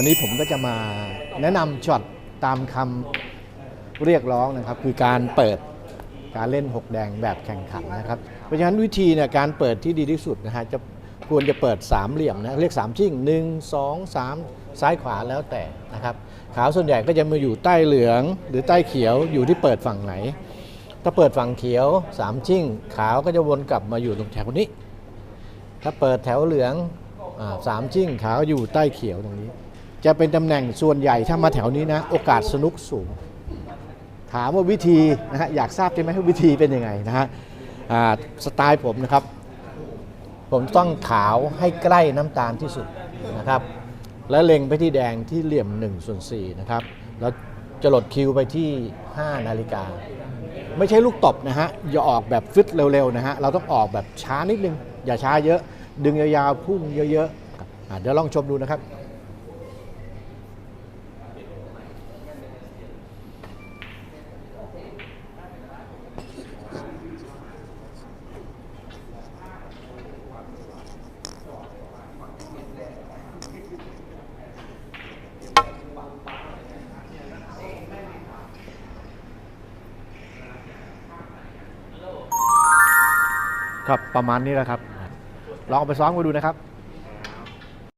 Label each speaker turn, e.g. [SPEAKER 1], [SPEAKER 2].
[SPEAKER 1] วันนี้ผมก็จะมาแนะนำช็อตตามคำเรียกร้องนะครับ คือการเปิดการเล่นหกแดงแบบแข่งขันนะครับ เพราะฉะนั้นวิธีเนี่ยการเปิดที่ดีที่สุดนะฮะจะควรจะเปิดสามเหลี่ยมนะเรียกสามชิ่งหนึ่งสองสามซ้ายขวาแล้วแต่นะครับขาวส่วนใหญ่ก็จะมาอยู่ใต้เหลืองหรือใต้เขียวอยู่ที่เปิดฝั่งไหน ถ้าเปิดฝั่งเขียวสามชิ่ง ขาวก็จะวนกลับมาอยู่ตรงแถวนี้ ถ้าเปิดแถวเหลืองอสามชิ่งขาวอยู่ใต้เขียวตรงนี้ จะเป็นตำแหน่งส่วนใหญ่ถ้ามาแถวนี้นะ โอกาสสนุกสูง ถามว่าวิธีนะฮะอยากทราบใช่ไหมว่าวิธีเป็นยังไงนะฮะสไตล์ผมนะครับ ผมต้องขาวให้ใกล้น้ำตาลที่สุดนะครับ แล้วเล็งไปที่แดงที่เหลี่ยม1ส่วน4นะครับ แล้วจะหลดคิวไปที่ 5 นาฬิกา ไม่ใช่ลูกตบนะฮะ อย่าออกแบบฟึดเร็วๆนะฮะ เราต้องออกแบบช้านิดนึง อย่าช้าเยอะ ดึงยาวๆพุ่งเยอะๆเดี๋ยวลองชมดูนะครับ ครับประมาณนี้แหละครับ ลองเอาไปซ้อมกันดูนะครับ